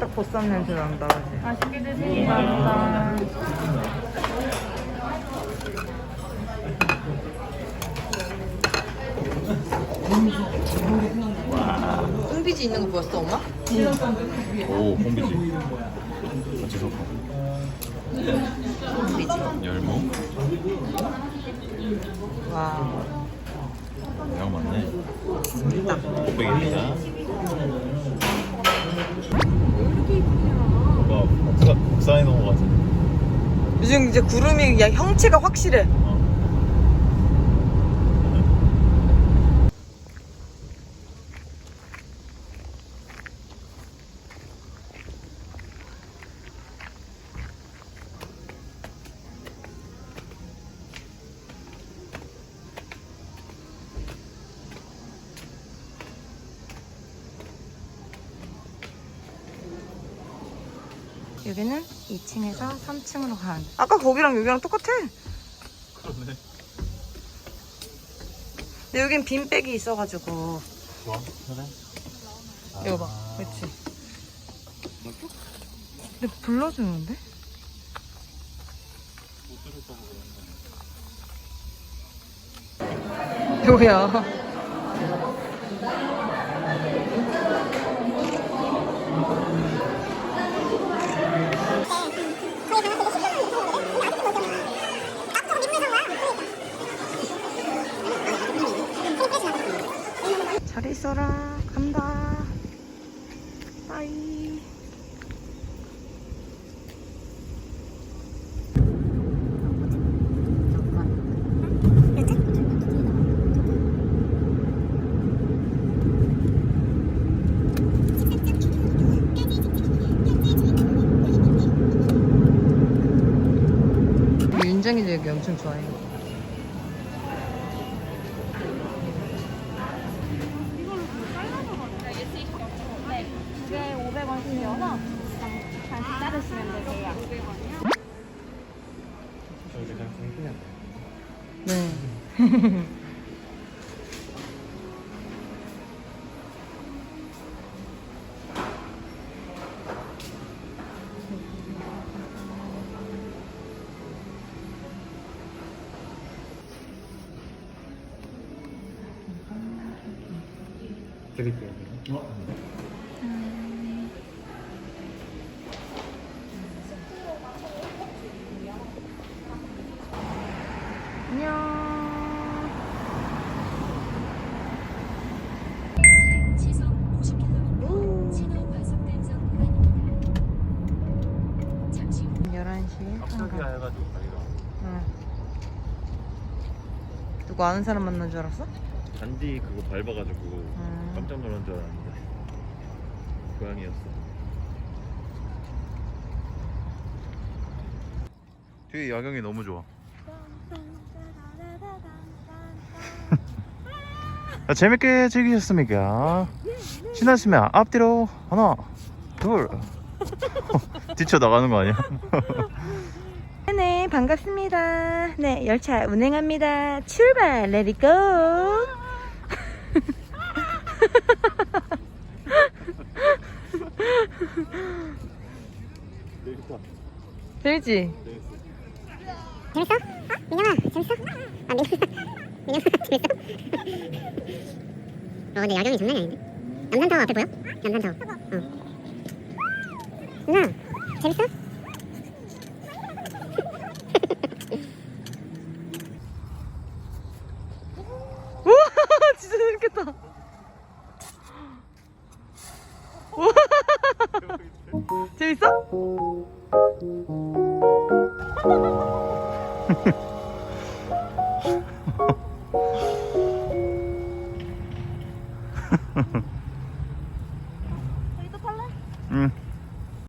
딱 보쌈 냄새 난다, 그지? 맛있게 드세요. 감사합니다. 콩비지 있는 거 보였어, 엄마? 오 콩비지 같이 섞어 콩비지. 열무 와. 양 많네 곱빼기입니다 와 국 사, 국사에 넣은 거 같아 요즘 이제 구름이 야, 형체가 확실해. 여기는 2층에서 3층으로 가는. 아까 거기랑 여기랑 똑같아. 그러네 근데 여긴 빈 백이 있어가지고. 좋아 그래 이거 봐. 그치. 근데 불러주는데? 뭐야. 잘있 어라. 간다. 빠이. 윤정이도 여기 엄청 좋아해. 이 500원이면서 다시 자르시면 되세요. 네. 드릴게요 안녕. 시속 50km 신호 과속 단속 구간입니다. 잠시 후 11시에 갑자기 해가지고 자기가 응. 누구 아는 사람 만난 줄 알았어? 잔디 그거 밟아가지고 음. 깜짝 놀란 줄 알았는데 고양이였어 뒤에 야경이 너무 좋아 재밌게 즐기셨습니까? 신나시면 앞뒤로 하나 둘 뒤쳐 나가는 거 아니야? 네, 반갑습니다. 네, 열차 운행합니다. 출발, 레디고! 재밌지? 재밌어? 어? 민영아 재밌어? 아 민, 민영아 재밌어? 어 근데 야경이 장난이 아닌데? 남산타워 앞에 보여? 남산타워 어 누나 재밌어? 재밌어?